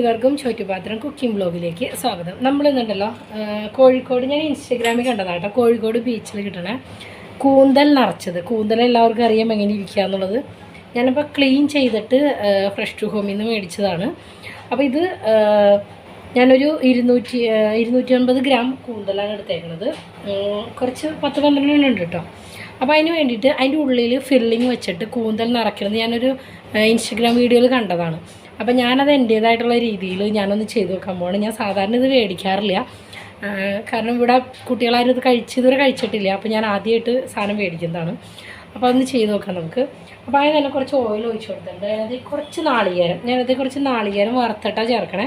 കൂട്ടുകാർക്കും ചോറ്റുപാത്രം കുക്കിംഗ് ബ്ലോഗിലേക്ക് സ്വാഗതം. നമ്മളിന്നുണ്ടല്ലോ കോഴിക്കോട് ഞാൻ ഇൻസ്റ്റഗ്രാമിൽ കണ്ടതാണ് കേട്ടോ. കോഴിക്കോട് ബീച്ചിൽ കിട്ടണേ കൂന്തൽ നിറച്ചത്. കൂന്തൽ എല്ലാവർക്കും അറിയാം എങ്ങനെ ഇരിക്കുക എന്നുള്ളത്. ഞാനിപ്പോൾ ക്ലീൻ ചെയ്തിട്ട് ഫ്രഷ് ടു ഹോമിൽ നിന്ന് മേടിച്ചതാണ്. അപ്പോൾ ഇത് ഞാനൊരു ഇരുന്നൂറ്റി ഇരുന്നൂറ്റി അൻപത് ഗ്രാം കൂന്തലാണ് എടുത്തേക്കുന്നത് കുറച്ച് പത്ത് പന്ത്രണ്ടെണ്ണം ഉണ്ട് കേട്ടോ. അപ്പോൾ അതിന് വേണ്ടിയിട്ട് അതിന്റെ ഉള്ളിൽ ഫില്ലിങ് വെച്ചിട്ട് കൂന്തൽ നിറയ്ക്കുന്നത് ഞാനൊരു ഇൻസ്റ്റഗ്രാം വീഡിയോയിൽ കണ്ടതാണ്. അപ്പോൾ ഞാനത് എന്റേതായിട്ടുള്ള രീതിയിൽ ഞാനൊന്ന് ചെയ്ത് നോക്കാൻ പോവാണ്. ഞാൻ സാധാരണ ഇത് മേടിക്കാറില്ല കാരണം ഇവിടെ കുട്ടികളാരും ഇത് കഴിച്ച് ഇതുവരെ കഴിച്ചിട്ടില്ല. അപ്പോൾ ഞാൻ ആദ്യമായിട്ട് സാധനം മേടിക്കുന്നതാണ് അപ്പോൾ അതൊന്ന് ചെയ്ത് നോക്കാം നമുക്ക്. അപ്പോൾ അതിന് തന്നെ കുറച്ച് ഓയിൽ ഒഴിച്ച് കൊടുത്തിട്ടുണ്ട്. അതിനകത്ത് കുറച്ച് നാളികേരം ഞാനത് കുറച്ച് നാളികേരം വറുത്തിട്ടാണ് ചേർക്കണേ.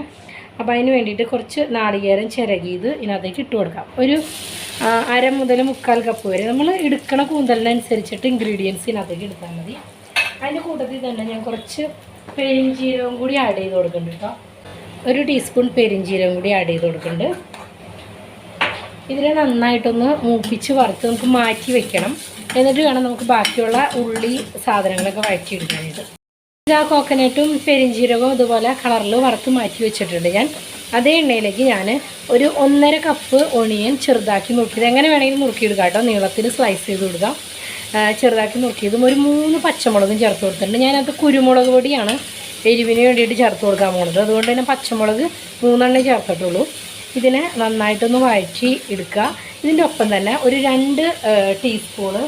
അപ്പോൾ അതിന് വേണ്ടിയിട്ട് കുറച്ച് നാളികേരം ചിരകിയത് ഇതിനകത്തേക്ക് ഇട്ട് കൊടുക്കാം. ഒരു അര മുതൽ മുക്കാൽ കപ്പ് വരെ നമ്മൾ എടുക്കണ കൂന്തലിനനുസരിച്ചിട്ട് ഇൻഗ്രീഡിയൻസ് ഇതിനകത്തേക്ക് എടുത്താൽ മതി. അതിന്റെ കൂട്ടത്തിൽ തന്നെ ഞാൻ കുറച്ച് പെരിഞ്ചീരകം കൂടി ആഡ് ചെയ്ത് കൊടുക്കുന്നുണ്ട് കേട്ടോ ഒരു ടീസ്പൂൺ പെരിഞ്ചീരകം കൂടി ആഡ് ചെയ്ത് കൊടുക്കുന്നുണ്ട് ഇതിനെ നന്നായിട്ടൊന്ന് മൂപ്പിച്ച് വറുത്ത് നമുക്ക് മാറ്റി വെക്കണം. എന്നിട്ട് വേണം നമുക്ക് ബാക്കിയുള്ള ഉള്ളി സാധനങ്ങളൊക്കെ വഴറ്റിയെടുക്കാനായിട്ട് ഇത്. ആ കോക്കനട്ടും പെരിഞ്ചീരകവും അതുപോലെ കളറിൽ വറുത്ത് മാറ്റി വെച്ചിട്ടുണ്ട് ഞാൻ. അതേ എണ്ണയിലേക്ക് ഞാൻ ഒരു ഒന്നര കപ്പ് ഒണിയൻ ചെറുതാക്കി നുറുക്കിയത് എങ്ങനെ വേണമെങ്കിലും നുറുക്കിയെടുക്കാം കേട്ടോ നീളത്തിൽ സ്ലൈസ് ചെയ്ത് കൊടുക്കാം. ചെറുതാക്കി നുറുക്കിയതും ഒരു മൂന്ന് പച്ചമുളകും ചേർത്ത് കൊടുത്തിട്ടുണ്ട്. ഞാനത് കുരുമുളക് പൊടിയാണ് എരിവിന് വേണ്ടിയിട്ട് ചേർത്ത് കൊടുക്കാൻ പോകുന്നത് അതുകൊണ്ട് തന്നെ പച്ചമുളക് മൂന്നെണ്ണേ ചേർത്തിട്ടുള്ളൂ. ഇതിനെ നന്നായിട്ടൊന്ന് വഴറ്റി എടുക്കുക. ഇതിന്റെ ഒപ്പം തന്നെ ഒരു രണ്ട് ടീസ്പൂണ്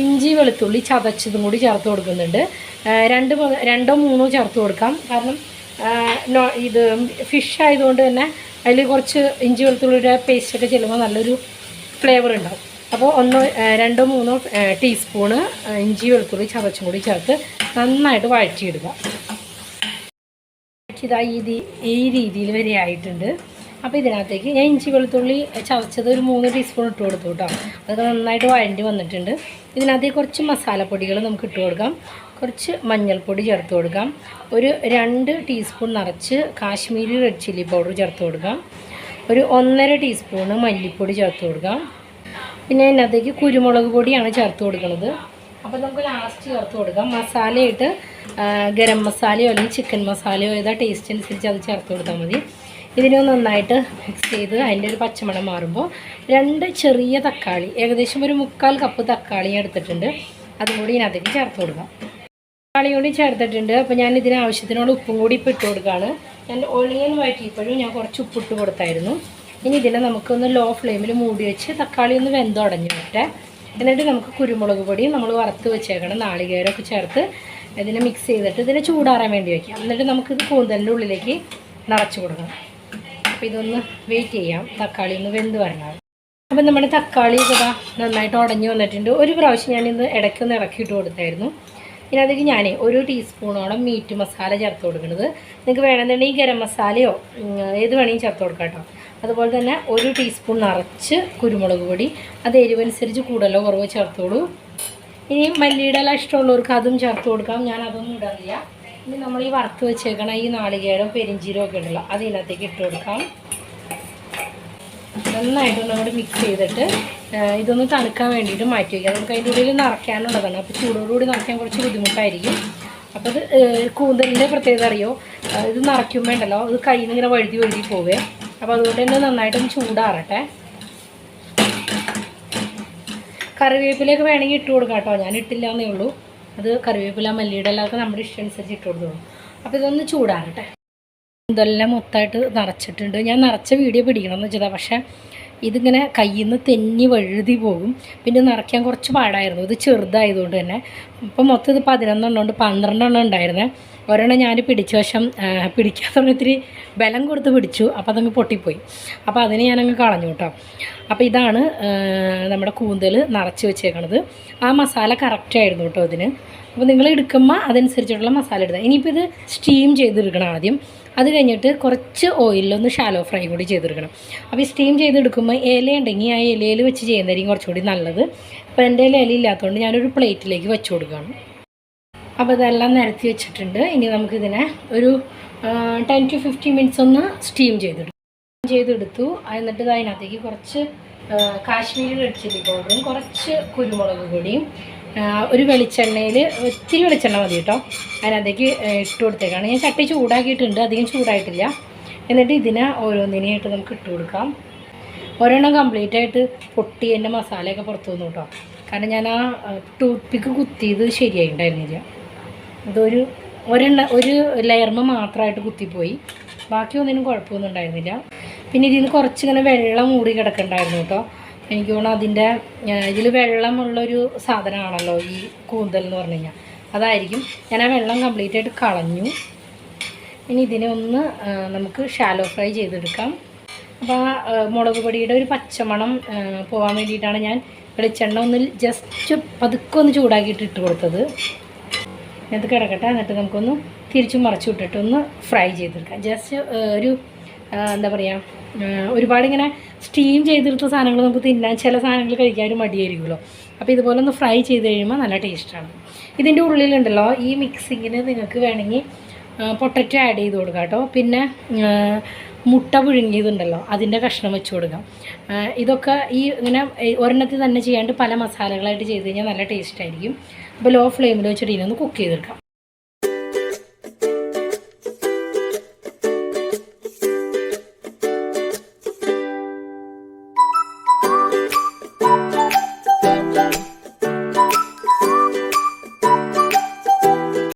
ഇഞ്ചി വെളുത്തുള്ളി ചതച്ചതും കൂടി ചേർത്ത് കൊടുക്കുന്നുണ്ട്. രണ്ട് രണ്ടോ മൂന്നോ ചേർത്ത് കൊടുക്കാം. കാരണം ഇത് ഫിഷ് ആയതുകൊണ്ട് തന്നെ അതിൽ കുറച്ച് ഇഞ്ചി വെളുത്തുള്ളിയുടെ പേസ്റ്റൊക്കെ ചെല്ലുമ്പോൾ നല്ലൊരു ഫ്ലേവർ ഉണ്ടാവും. അപ്പോൾ ഒന്നോ രണ്ടോ മൂന്നോ ടീസ്പൂണ് ഇഞ്ചി വെളുത്തുള്ളി ചതച്ചും കൂടി ചേർത്ത് നന്നായിട്ട് വഴറ്റിയിടുക. ഇതായി ഈ ഈ രീതിയിൽ വരെ ആയിട്ടുണ്ട്. അപ്പോൾ ഇതിനകത്തേക്ക് ഞാൻ ഇഞ്ചി വെളുത്തുള്ളി ചതച്ചത് ഒരു മൂന്ന് ടീസ്പൂൺ ഇട്ട് കൊടുത്തു കേട്ടോ. അതൊക്കെ നന്നായിട്ട് വഴണ്ടി വന്നിട്ടുണ്ട്. ഇതിനകത്തേക്ക് കുറച്ച് മസാലപ്പൊടികൾ നമുക്ക് ഇട്ട് കൊടുക്കാം. കുറച്ച് മഞ്ഞൾപ്പൊടി ചേർത്ത് കൊടുക്കാം. ഒരു രണ്ട് ടീസ്പൂൺ നിറച്ച് കാശ്മീരി റെഡ് ചില്ലി പൗഡർ ചേർത്ത് കൊടുക്കാം. ഒരു ഒന്നര ടീസ്പൂണ് മല്ലിപ്പൊടി ചേർത്ത് കൊടുക്കാം. പിന്നെ അതിനകത്തേക്ക് കുരുമുളക് പൊടിയാണ് ചേർത്ത് കൊടുക്കുന്നത്. അപ്പോൾ നമുക്ക് ലാസ്റ്റ് ചേർത്ത് കൊടുക്കാം. മസാലയിട്ട് ഗരം മസാലയോ അല്ലെങ്കിൽ ചിക്കൻ മസാലയോ ഏതാ ടേസ്റ്റ് അനുസരിച്ച് അത് ചേർത്ത് കൊടുത്താൽ മതി. ഇതിനെ നന്നായിട്ട് മിക്സ് ചെയ്ത് അതിന്റെ ഒരു പച്ചമണം മാറുമ്പോൾ രണ്ട് ചെറിയ തക്കാളി ഏകദേശം ഒരു മുക്കാൽ കപ്പ് തക്കാളി എടുത്തിട്ടുണ്ട്. അതും കൂടി ഇതിനകത്തേക്ക് ചേർത്ത് കൊടുക്കാം. തക്കാളി കൂടി ചേർത്തിട്ടുണ്ട്. അപ്പോൾ ഞാൻ ഇതിന് ആവശ്യത്തിനുള്ള ഉപ്പും കൂടി ഇപ്പോൾ ഇട്ട് കൊടുക്കുകയാണ് ഞാൻ ഒളിയൻ വഴറ്റിയപ്പോഴും ഞാൻ കുറച്ച് ഉപ്പിട്ട് കൊടുത്തായിരുന്നു. ഇനി ഇതിനെ നമുക്കൊന്ന് ലോ ഫ്ലെയിമിൽ മൂടി വെച്ച് തക്കാളി ഒന്ന് വെന്തുടഞ്ഞു വിട്ടെ എന്നിട്ട് നമുക്ക് കുരുമുളക് പൊടിയും നമ്മൾ വറുത്ത് വെച്ചേക്കണം നാളികേരമൊക്കെ ചേർത്ത് ഇതിനെ മിക്സ് ചെയ്തിട്ട് ഇതിനെ ചൂടാറാൻ വേണ്ടി വയ്ക്കാം എന്നിട്ട് നമുക്ക് ഇത് കൂന്തലിന്റെ ഉള്ളിലേക്ക് നിറച്ച് കൊടുക്കണം. അപ്പോൾ ഇതൊന്ന് വെയിറ്റ് ചെയ്യാം. തക്കാളി ഒന്ന് വെന്ത് വരണം. അപ്പം നമ്മുടെ തക്കാളി ഇതാ നന്നായിട്ട് ഉടഞ്ഞു വന്നിട്ടുണ്ട്. ഒരു പ്രാവശ്യം ഞാനിന്ന് ഇടയ്ക്കൊന്ന് ഇറക്കിയിട്ട് കൊടുത്തായിരുന്നു. ഇതിനകത്തേക്ക് ഞാൻ ഒരു ടീസ്പൂണോളം മീറ്റ് മസാല ചേർത്ത് കൊടുക്കുന്നത് നിങ്ങൾക്ക് വേണമെന്നുണ്ടെങ്കിൽ ഗരം മസാലയോ ഏത് വേണമെങ്കിലും ചേർത്ത് കൊടുക്കാം കേട്ടോ. അതുപോലെ തന്നെ ഒരു ടീസ്പൂൺ നിറച്ച് കുരുമുളക് പൊടി. അത് എരിവനുസരിച്ച് കൂടുതലോ കുറവോ ചേർത്തോളൂ ഇനി മല്ലിയുടെ എല്ലാം ഇഷ്ടമുള്ളവർക്ക് അതും ചേർത്ത് കൊടുക്കാം. ഞാൻ അതൊന്നും ഇടാറില്ല. ഇനി നമ്മൾ ഈ വറുത്ത് വെച്ചേക്കണ ഈ നാളികേരം പെരിഞ്ചീരവും ഒക്കെ ഉണ്ടല്ലോ അത് ഇതിനകത്തേക്ക് ഇട്ട് കൊടുക്കാം. നന്നായിട്ടൊന്ന് അങ്ങോട്ട് മിക്സ് ചെയ്തിട്ട് ഇതൊന്ന് തണുക്കാൻ വേണ്ടിയിട്ട് മാറ്റി വയ്ക്കാം നമുക്ക് അതിന്റെ ഉള്ളിൽ നിറയ്ക്കാനുള്ളതാണ്. അപ്പോൾ ചൂടോടുകൂടി നിറയ്ക്കാൻ കുറച്ച് ബുദ്ധിമുട്ടായിരിക്കും. അപ്പോൾ ഇത് കൂന്തലിന്റെ പ്രത്യേകത അറിയോ? ഇത് നിറയ്ക്കുമ്പോൾ ഉണ്ടല്ലോ ഇത് കയ്യിൽ നിന്ന് ഇങ്ങനെ വഴുതി വഴുതി പോവേ. അപ്പോൾ അതുകൊണ്ട് തന്നെ നന്നായിട്ടൊന്ന് ചൂടാറട്ടെ. കറിവേപ്പിലേക്ക് വേണമെങ്കിൽ ഇട്ട് കൊടുക്കാം കേട്ടോ. ഞാൻ ഇട്ടില്ല എന്നേ ഉള്ളൂ. അത് കറിവേപ്പില മല്ലിയുടെ എല്ലാവർക്കും നമ്മുടെ ഇഷ്ടം അനുസരിച്ച് ഇട്ട് കൊടുത്തോളൂ. അപ്പോൾ ഇതൊന്ന് ചൂടാറട്ടെ. ഇതെല്ലാം മൊത്തമായിട്ട് നിറച്ചിട്ടുണ്ട്. ഞാൻ നിറച്ച വീഡിയോ പിടിക്കണം എന്ന് വെച്ചതാണ് പക്ഷേ ഇതിങ്ങനെ കയ്യിൽ നിന്ന് തെന്നി വഴുതി പോകും പിന്നെ നിറയ്ക്കാൻ കുറച്ച് പാടായിരുന്നു. ഇത് ചെറുതായതുകൊണ്ട് തന്നെ. ഇപ്പം മൊത്തം ഇത് പതിനൊന്നെണ്ണം ഉണ്ട് പന്ത്രണ്ടെണ്ണം ഉണ്ടായിരുന്നേ. ഒരെണ്ണം ഞാൻ പിടിച്ച വശം പിടിക്കാൻ ഇത്തിരി ബലം കൊടുത്ത് പിടിച്ചു. അപ്പോൾ അതങ്ങ് പൊട്ടിപ്പോയി. അപ്പോൾ അതിന് ഞാനങ്ങ് കളഞ്ഞു കേട്ടോ. അപ്പോൾ ഇതാണ് നമ്മുടെ കൂന്തൽ നിറച്ച് വെച്ചേക്കണത്. ആ മസാല കറക്റ്റായിരുന്നു കേട്ടോ ഇതിന്. അപ്പോൾ നിങ്ങൾ എടുക്കുമ്പോൾ അതനുസരിച്ചിട്ടുള്ള മസാല ഇടുക. ഇനിയിപ്പോൾ ഇത് സ്റ്റീം ചെയ്തെടുക്കണം ആദ്യം. അത് കഴിഞ്ഞിട്ട് കുറച്ച് ഓയിലൊന്ന് ഷാലോ ഫ്രൈ കൂടി ചെയ്തെടുക്കണം. അപ്പോൾ ഈ സ്റ്റീം ചെയ്തെടുക്കുമ്പോൾ ഇല ഉണ്ടെങ്കിൽ ആ ഇലയിൽ വെച്ച് ചെയ്യുന്നതായിരിക്കും കുറച്ചുകൂടി നല്ലത്. അപ്പോൾ എന്റെ ഇല ഇല്ലാത്തതുകൊണ്ട് ഞാനൊരു പ്ലേറ്റിലേക്ക് വെച്ച് കൊടുക്കുകയാണ്. അപ്പോൾ ഇതെല്ലാം നിരത്തി വെച്ചിട്ടുണ്ട്. ഇനി നമുക്കിതിനെ ഒരു ടെൻ ടു ഫിഫ്റ്റീൻ മിനിറ്റ്സ് ഒന്ന് സ്റ്റീം ചെയ്തെടുക്കും ചെയ്തെടുത്തു. എന്നിട്ട് അതിനകത്തേക്ക് കുറച്ച് കാശ്മീരി റെഡ് ചില്ലി പൗഡറും കുറച്ച് കുരുമുളക് പൊടിയും ഒരു വെളിച്ചെണ്ണയിൽ ഒത്തിരി വെളിച്ചെണ്ണ മതി കേട്ടോ. അതിനകത്തേക്ക് ഇട്ട് കൊടുത്തേക്കാണ്. ഞാൻ ചട്ടി ചൂടാക്കിയിട്ടുണ്ട് അധികം ചൂടായിട്ടില്ല. എന്നിട്ട് ഇതിനെ ഓരോന്നിനെയായിട്ട് നമുക്ക് ഇട്ട് കൊടുക്കാം. ഒരെണ്ണം കംപ്ലീറ്റ് ആയിട്ട് പൊട്ടി എന്റെ മസാലയൊക്കെ പുറത്തു വന്നു കേട്ടോ. കാരണം ഞാൻ ആ ടൂത്ത് പിക്ക് കുത്തിയത് ശരിയായിട്ടുണ്ടായിരുന്നില്ല ഇതൊരു ഒരെണ്ണ ഒരു ലെയർമ മാത്രമായിട്ട് കുത്തിപ്പോയി. ബാക്കി ഒന്നിനും കുഴപ്പമൊന്നും ഉണ്ടായിരുന്നില്ല. പിന്നെ ഇതിൽ നിന്ന് കുറച്ചിങ്ങനെ വെള്ളം മൂടി കിടക്കണ്ടായിരുന്നു കേട്ടോ. എനിക്ക് തോന്നുന്നു അതിന്റെ ഇതിൽ വെള്ളമുള്ളൊരു സാധനമാണല്ലോ ഈ കൂന്തൽ എന്ന് പറഞ്ഞു അതായിരിക്കും. ഞാൻ ആ വെള്ളം കംപ്ലീറ്റ് ആയിട്ട് കളഞ്ഞു. ഇനി ഇതിനെ ഒന്ന് നമുക്ക് ഷാലോ ഫ്രൈ ചെയ്തെടുക്കാം. അപ്പോൾ ആ മുളക് പൊടിയുടെ ഒരു പച്ചമണം പോകാൻ വേണ്ടിയിട്ടാണ് ഞാൻ വെളിച്ചെണ്ണ ഒന്ന് ജസ്റ്റ് പതുക്കെ ഒന്ന് ചൂടാക്കിയിട്ട് ഇട്ട് കൊടുത്തത്. ഇത് കിടക്കട്ടെ. എന്നിട്ട് നമുക്കൊന്ന് തിരിച്ചു മറച്ചു വിട്ടിട്ട് ഒന്ന് ഫ്രൈ ചെയ്തെടുക്കാം ജസ്റ്റ് ഒരു എന്താ പറയുക ഒരുപാട് ഇങ്ങനെ സ്റ്റീം ചെയ്തെടുത്ത സാധനങ്ങൾ നമുക്ക് തിന്നാൻ ചില സാധനങ്ങൾ കഴിക്കാനും മടിയായിരിക്കുമല്ലോ. അപ്പോൾ ഇതുപോലെ ഒന്ന് ഫ്രൈ ചെയ്ത് കഴിയുമ്പോൾ നല്ല ടേസ്റ്റാണ് ഇതിന്റെ ഉള്ളിലുണ്ടല്ലോ ഈ മിക്സിങ്ങിന് നിങ്ങൾക്ക് വേണമെങ്കിൽ പൊട്ടറ്റോ ആഡ് ചെയ്ത് കൊടുക്കാം കേട്ടോ. പിന്നെ മുട്ട പുഴുങ്ങിയതുണ്ടല്ലോ അതിന്റെ കഷ്ണം വെച്ച് കൊടുക്കാം. ഇതൊക്കെ ഈ ഇങ്ങനെ ഒരെണ്ണത്തിൽ തന്നെ ചെയ്യാണ്ട് പല മസാലകളായിട്ട് ചെയ്ത് കഴിഞ്ഞാൽ നല്ല ടേസ്റ്റായിരിക്കും അപ്പോൾ ലോ ഫ്ലെയിമിൽ വെച്ചിട്ട് ഇതിനൊന്ന് കുക്ക് ചെയ്തെടുക്കാം.